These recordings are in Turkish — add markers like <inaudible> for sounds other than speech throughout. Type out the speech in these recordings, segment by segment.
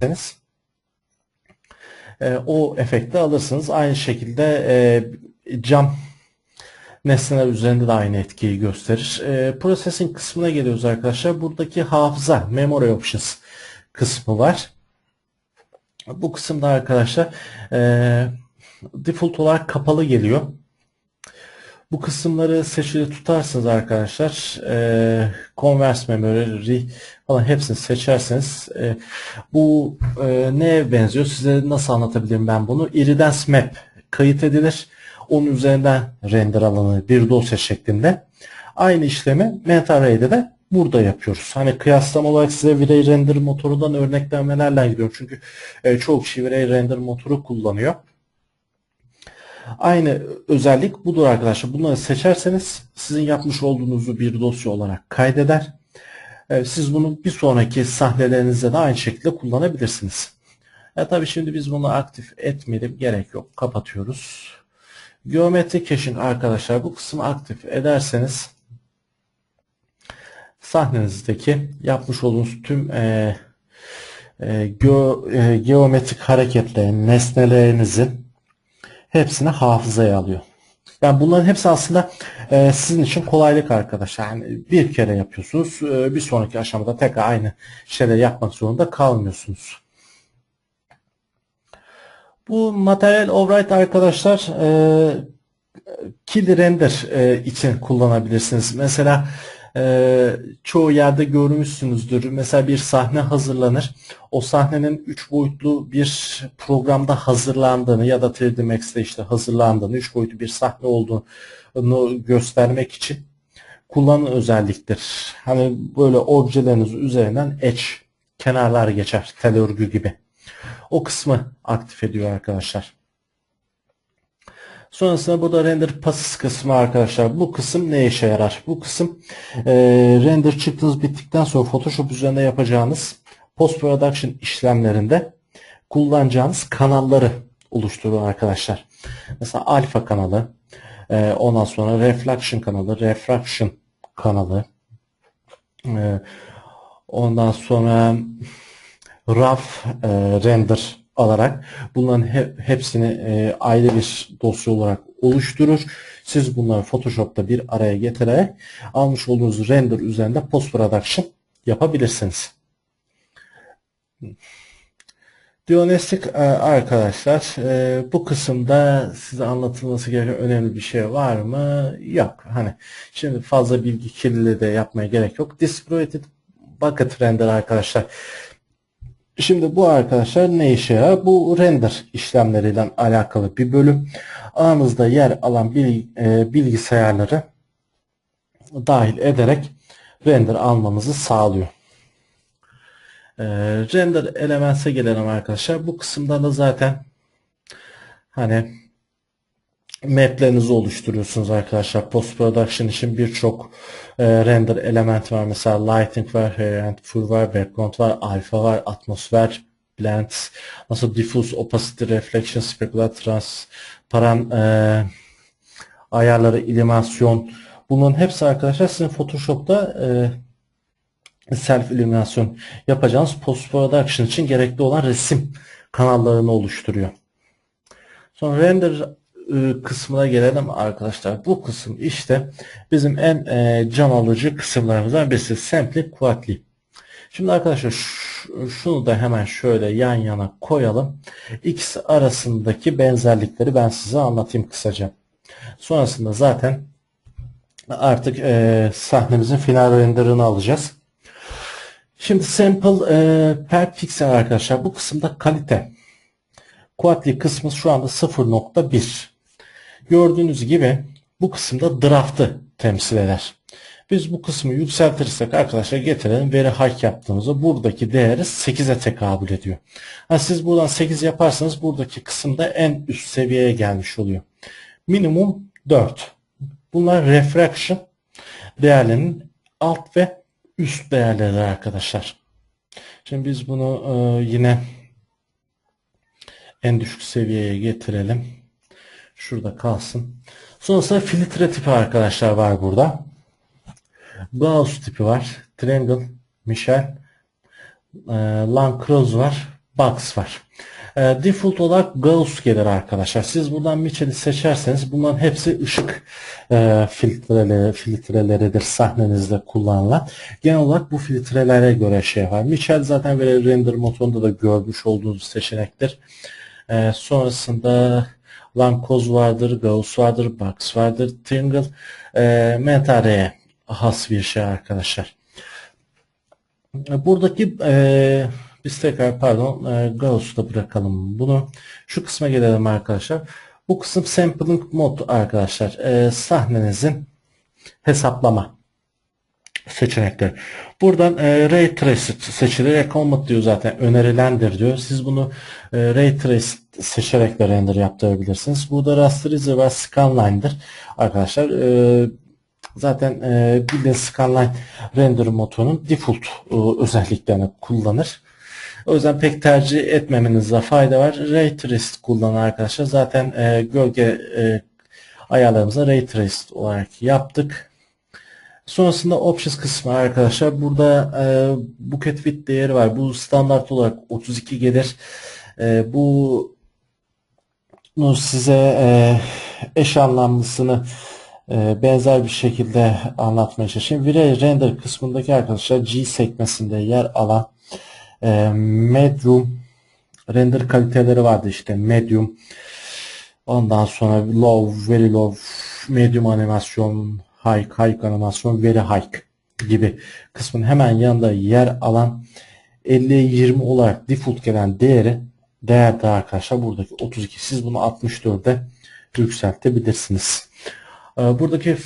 ederseniz e, o efekti alırsınız. Aynı şekilde e, cam nesneler üzerinde de aynı etkiyi gösterir. E, processing kısmına geliyoruz arkadaşlar. Buradaki hafıza, memory options kısmı var. Bu kısımda arkadaşlar e, default olarak kapalı geliyor. Bu kısımları seçili tutarsınız arkadaşlar. E, converse memory falan hepsini seçerseniz e, bu e, neye benziyor? Size nasıl anlatabilirim ben bunu? Iridance Map kayıt edilir. Onun üzerinden render alanı bir dosya şeklinde. Aynı işlemi MetaRay'de de burada yapıyoruz. Hani kıyaslama olarak size V-Ray render motorundan örneklenmelerle gidiyorum. Çünkü e, çoğu kişi V-Ray render motoru kullanıyor. Aynı özellik budur arkadaşlar. Bunları seçerseniz sizin yapmış olduğunuzu bir dosya olarak kaydeder. E, siz bunu bir sonraki sahnelerinizde de aynı şekilde kullanabilirsiniz. E tabi şimdi biz bunu aktif etmeyelim. Gerek yok. Kapatıyoruz. Geometri caching arkadaşlar bu kısmı aktif ederseniz sahnenizdeki yapmış olduğunuz tüm e, e, geo, e, geometrik hareketlerin, nesnelerinizin hepsini hafızaya alıyor. Yani bunların hepsi aslında e, sizin için kolaylık arkadaşlar. Yani bir kere yapıyorsunuz. E, bir sonraki aşamada tekrar aynı şeyleri yapmak zorunda kalmıyorsunuz. Bu materyal override arkadaşlar e, kill render e, için kullanabilirsiniz. Mesela e, çoğu yerde görmüşsünüzdür. Mesela bir sahne hazırlanır. O sahnenin 3 boyutlu bir programda hazırlandığını ya da 3D Max'te işte hazırlandığını, 3 boyutlu bir sahne olduğunu göstermek için kullanılan özelliktir. Hani böyle objeleriniz üzerinden edge kenarlar geçer. Tel örgü gibi. O kısmı aktif ediyor arkadaşlar. Sonrasında burada render passes kısmı arkadaşlar. Bu kısım ne işe yarar? Bu kısım e, render çıktınız bittikten sonra Photoshop üzerinde yapacağınız post production işlemlerinde kullanacağınız kanalları oluşturuyor arkadaşlar. Mesela alfa kanalı, e, ondan sonra reflection kanalı, refraction kanalı, e, ondan sonra RAW e, render alarak bunların he, hepsini e, ayrı bir dosya olarak oluşturur. Siz bunları Photoshop'ta bir araya getirerek almış olduğunuz render üzerinde post production yapabilirsiniz. Dionestik e, arkadaşlar e, bu kısımda size anlatılması gereken önemli bir şey var mı? Yok. Hani şimdi fazla bilgi kirliliği de yapmaya gerek yok. Distributed Bucket Render arkadaşlar. Şimdi bu arkadaşlar ne işe yarar? Bu render işlemleriyle alakalı bir bölüm. Ağınızda yer alan e, bilgisayarları dahil ederek render almanızı sağlıyor. E, render elements'e gelelim arkadaşlar. Bu kısımda da zaten hani maplerinizi oluşturuyorsunuz arkadaşlar. Post production için birçok e, render element var. Mesela lighting var, and full var, background var, alpha var, atmosfer, blend, nasıl diffuse, opacity, reflection, specular, transparan e, ayarları, illuminasyon. Bunların hepsi arkadaşlar sizin Photoshop'ta e, self illuminasyon yapacağınız post production için gerekli olan resim kanallarını oluşturuyor. Sonra render e, kısmına gelelim arkadaşlar. Bu kısım işte bizim en e, can alıcı kısımlarımızdan birisi. Simply Quadly. Şimdi arkadaşlar şunu da hemen şöyle yan yana koyalım. İkisi arasındaki benzerlikleri ben size anlatayım kısaca. Sonrasında zaten artık e, sahnemizin final renderını alacağız. Şimdi sample e, per pixel arkadaşlar bu kısımda kalite. Quadly kısmı şu anda 0.1. Gördüğünüz gibi bu kısımda draft'ı temsil eder. Biz bu kısmı yükseltirsek arkadaşlar getirelim veri hike yaptığımızda buradaki değeri 8'e tekabül ediyor. Yani siz buradan 8 yaparsanız buradaki kısımda en üst seviyeye gelmiş oluyor. Minimum 4. Bunlar refraction değerlerinin alt ve üst değerleri arkadaşlar. Şimdi biz bunu e, yine en düşük seviyeye getirelim. Şurada kalsın. Sonrasında filtre tipi arkadaşlar var burada. Gauss tipi var. Triangle, Michel, e, Lancroze var. box var. E, default olarak Gauss gelir arkadaşlar. Siz buradan Mitchell'i seçerseniz bunların hepsi ışık e, filtreleri, filtreleridir sahnenizde kullanılan. Genel olarak bu filtrelere göre şey var. Mitchell zaten böyle render motorunda da görmüş olduğunuz seçenektir. Sonrasında Lankoz vardır, Gauss vardır, Box vardır, Tingle, e, Mentare'ye has bir şey arkadaşlar. Buradaki e, biz tekrar pardon e, Gauss'ta bırakalım bunu. Şu kısma gelelim arkadaşlar. Bu kısım sampling mode arkadaşlar. E, sahnenizin hesaplama seçenekleri. Buradan e, Ray Traced seçilerek olmadı diyor zaten önerilendir diyor. Siz bunu e, Ray Traced seçerek de render yaptırabilirsiniz. Burada Rasterizer ve Scanline'dir arkadaşlar. E, zaten e, bildiğiniz Scanline render motorunun default e, özelliklerini kullanır. O yüzden pek tercih etmemenizde fayda var. Ray Traced kullanan arkadaşlar zaten e, gölge e, ayarlarımıza Ray Traced olarak yaptık. Sonrasında Options kısmı arkadaşlar. Burada e, bucket width değeri var. Bu standart olarak 32 gelir. E, bu size e, eş anlamlısını e, benzer bir şekilde anlatmaya çalışayım. Vire render kısmındaki arkadaşlar G sekmesinde yer alan e, medium render kaliteleri vardı işte medium ondan sonra low, very low, medium animasyon, high, high animasyon, very high gibi kısmın hemen yanında yer alan 50-20 olarak default gelen değeri değerde arkadaşlar buradaki 32 siz bunu 64'e yükseltebilirsiniz. Ee, buradaki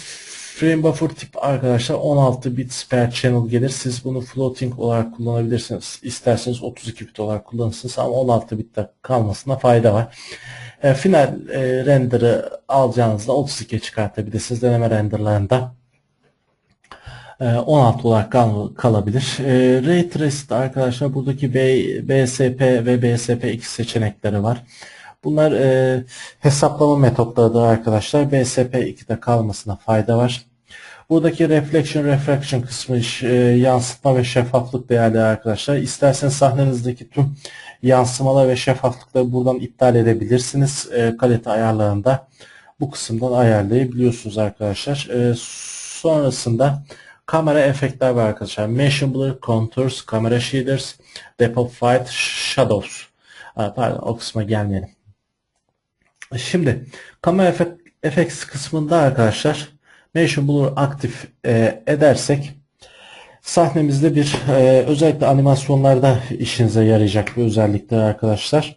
frame buffer tip arkadaşlar 16 bit per channel gelir. Siz bunu floating olarak kullanabilirsiniz. İsterseniz 32 bit olarak kullanırsınız ama 16 bitte kalmasına fayda var. E, final e, render'ı alacağınızda 32 çıkartabilirsiniz. Deneme renderlarında 16 ee, olarak kal kalabilir. E, Ray Traced arkadaşlar buradaki B, BSP ve BSP2 seçenekleri var. Bunlar e, hesaplama metotlarıdır arkadaşlar. BSP2'de kalmasına fayda var. Buradaki reflection refraction kısmı e, yansıtma ve şeffaflık değerli arkadaşlar. İsterseniz sahnenizdeki tüm yansımalar ve şeffaflıkları buradan iptal edebilirsiniz. E, kalite ayarlarında bu kısımdan ayarlayabiliyorsunuz arkadaşlar. E, sonrasında Kamera efektler var arkadaşlar. Motion Blur, Contours, Camera Shaders, Depth of Fight, Shadows. Pardon o kısma gelmeyelim. Şimdi kamera efekt, effects kısmında arkadaşlar Motion Blur aktif e, edersek sahnemizde bir e, özellikle animasyonlarda işinize yarayacak bir özellikler arkadaşlar.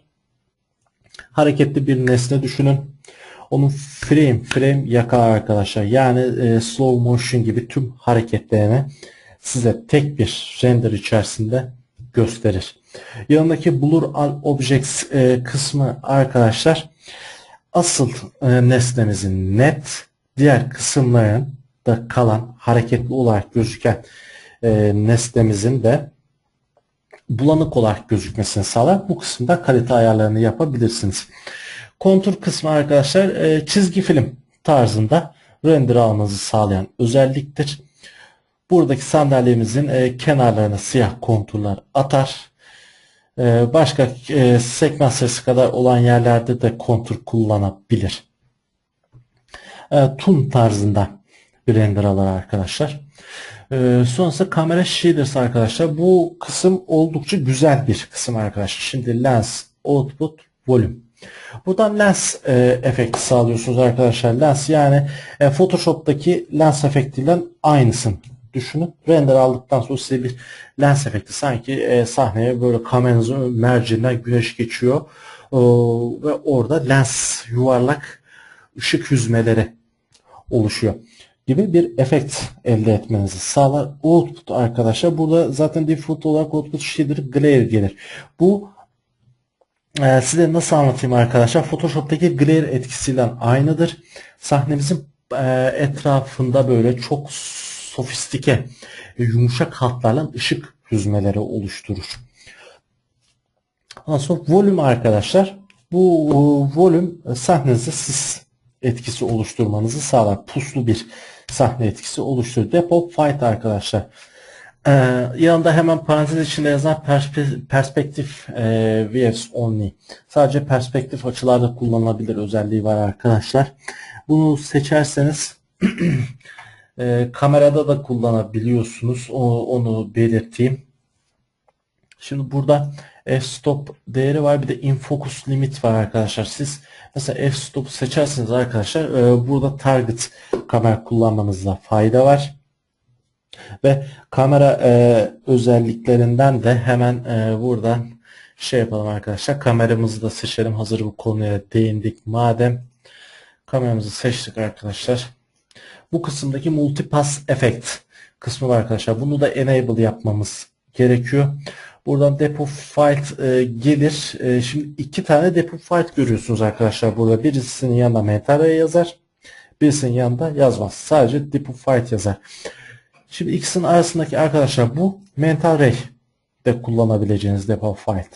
Hareketli bir nesne düşünün. Onun frame frame yakar arkadaşlar. Yani e, slow motion gibi tüm hareketlerini size tek bir render içerisinde gösterir. Yanındaki Blur All Objects e, kısmı arkadaşlar asıl e, nesnemizin net diğer kısımların da kalan hareketli olarak gözüken e, nesnemizin de bulanık olarak gözükmesini sağlar. Bu kısımda kalite ayarlarını yapabilirsiniz. Kontur kısmı arkadaşlar e, çizgi film tarzında render almanızı sağlayan özelliktir. Buradaki sandalyemizin e, kenarlarına siyah konturlar atar. E, başka e, segment sayısı kadar olan yerlerde de kontur kullanabilir. E, tun tarzında bir render alır arkadaşlar. E, sonrasında kamera shaders arkadaşlar. Bu kısım oldukça güzel bir kısım arkadaşlar. Şimdi lens, output, volume. Buradan lens e, efekti sağlıyorsunuz arkadaşlar. Lens yani e, Photoshop'taki lens efektiyle aynısın düşünün. Render aldıktan sonra size bir lens efekti sanki e, sahneye böyle kameranızın merceğinden güneş geçiyor e, ve orada lens yuvarlak ışık hüzmeleri oluşuyor gibi bir efekt elde etmenizi sağlar. Output arkadaşlar burada zaten default olarak output şeydir glare gelir. Bu e, size nasıl anlatayım arkadaşlar? Photoshop'taki glare etkisiyle aynıdır. Sahnemizin e, etrafında böyle çok sofistike, yumuşak hatlarla ışık hüzmeleri oluşturur. Ondan sonra volüm arkadaşlar. Bu e, volüm e, sahnenizde sis etkisi oluşturmanızı sağlar. Puslu bir sahne etkisi oluşturur. Depot fight arkadaşlar. Ee, yanında hemen parantez içinde yazan perspe- perspektif e, views only. Sadece perspektif açılarda kullanılabilir özelliği var arkadaşlar. Bunu seçerseniz <clears throat> e, kamerada da kullanabiliyorsunuz. O, onu belirteyim. Şimdi burada f-stop değeri var. Bir de in-focus limit var arkadaşlar. Siz mesela f-stop'u seçerseniz arkadaşlar e, burada target kamera kullanmanızda fayda var. Ve kamera e, özelliklerinden de hemen e, buradan şey yapalım arkadaşlar. Kameramızı da seçelim. Hazır bu konuya değindik. Madem kameramızı seçtik arkadaşlar. Bu kısımdaki multipass effect kısmı var arkadaşlar. Bunu da enable yapmamız gerekiyor. Buradan depo file e, gelir. E, şimdi iki tane depo file görüyorsunuz arkadaşlar burada. Birisinin yanında metadata yazar. Birisinin yanında yazmaz. Sadece depo file yazar. Şimdi ikisinin arasındaki arkadaşlar bu mental array de kullanabileceğiniz depo file.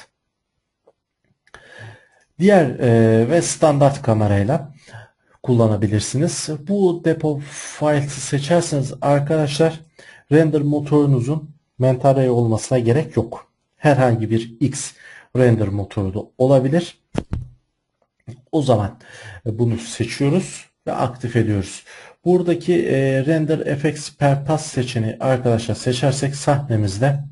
Diğer e, ve standart kamerayla kullanabilirsiniz. Bu depo file seçerseniz arkadaşlar render motorunuzun mental array olmasına gerek yok. Herhangi bir X render motoru da olabilir. O zaman bunu seçiyoruz ve aktif ediyoruz. Buradaki e, render FX per pass seçeneği arkadaşlar seçersek sahnemizde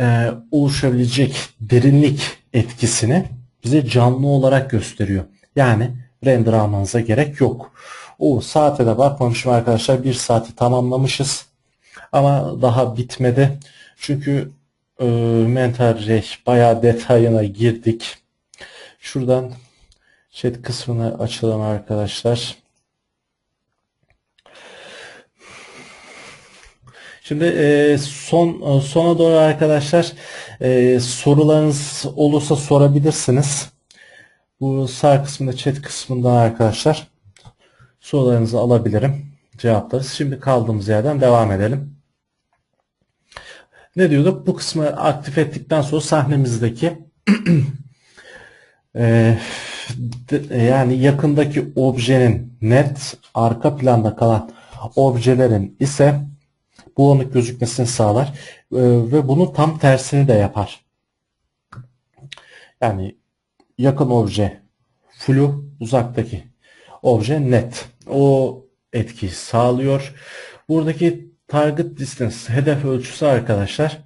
e, oluşabilecek derinlik etkisini bize canlı olarak gösteriyor. Yani render almanıza gerek yok. O saate de bakmamışım arkadaşlar. Bir saati tamamlamışız. Ama daha bitmedi. Çünkü e, mental rey bayağı detayına girdik. Şuradan chat kısmını açalım arkadaşlar. Şimdi e, son sona doğru arkadaşlar e, sorularınız olursa sorabilirsiniz. Bu sağ kısmında chat kısmında arkadaşlar sorularınızı alabilirim. Cevaplarız. Şimdi kaldığımız yerden devam edelim. Ne diyorduk? Bu kısmı aktif ettikten sonra sahnemizdeki <clears throat> yani yakındaki objenin net arka planda kalan objelerin ise bulanık gözükmesini sağlar ve bunun tam tersini de yapar. Yani yakın obje flu, uzaktaki obje net. O etkiyi sağlıyor. Buradaki target distance, hedef ölçüsü arkadaşlar.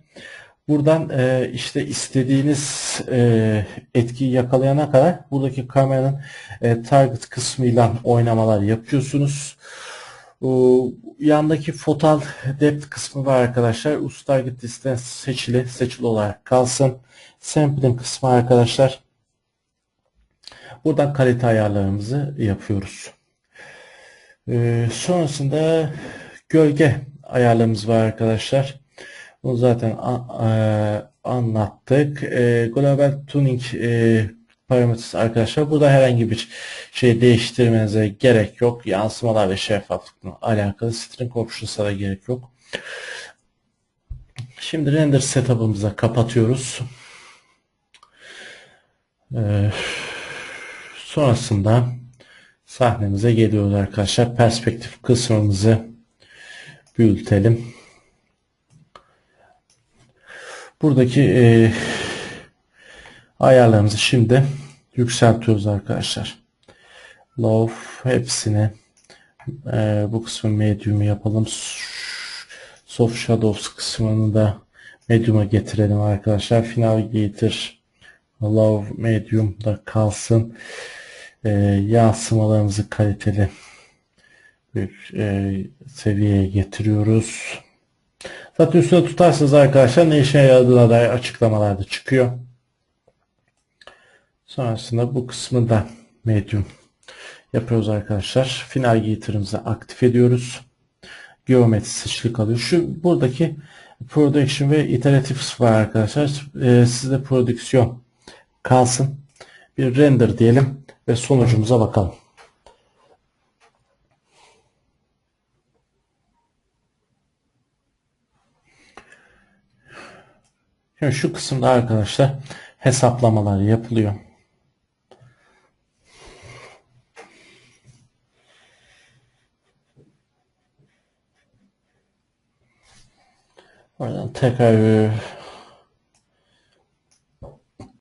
Buradan e, işte istediğiniz e, etkiyi yakalayana kadar buradaki kameranın e, target kısmıyla oynamalar yapıyorsunuz. O, yandaki fotal depth kısmı var arkadaşlar. Ust target distance seçili, seçili olarak kalsın. Sampling kısmı arkadaşlar. Buradan kalite ayarlarımızı yapıyoruz. Ee, sonrasında gölge ayarlarımız var arkadaşlar. Bunu zaten e, anlattık. E, global tuning e, parametresi arkadaşlar. Burada herhangi bir şey değiştirmenize gerek yok. Yansımalar ve şeffaflıkla alakalı string options'a gerek yok. Şimdi render setup'ımıza kapatıyoruz. Sonrasında sahnemize geliyoruz arkadaşlar. Perspektif kısmımızı büyütelim. Buradaki e, ayarlarımızı şimdi yükseltiyoruz arkadaşlar. Low hepsini e, bu kısmı medium yapalım. Soft Shadows kısmını da medium'a getirelim arkadaşlar. Final getir low medium da kalsın. E, yansımalarımızı kaliteli bir e, seviyeye getiriyoruz. Zaten üstüne tutarsınız arkadaşlar ne işe yaradığına dair açıklamalar da çıkıyor. Sonrasında bu kısmı da medium yapıyoruz arkadaşlar. Final getirimizi aktif ediyoruz. Geometri seçili kalıyor. Şu buradaki production ve iterative var arkadaşlar. Ee, sizde prodüksiyon kalsın. Bir render diyelim ve sonucumuza bakalım. Şimdi şu kısımda arkadaşlar hesaplamalar yapılıyor. Oradan tekrar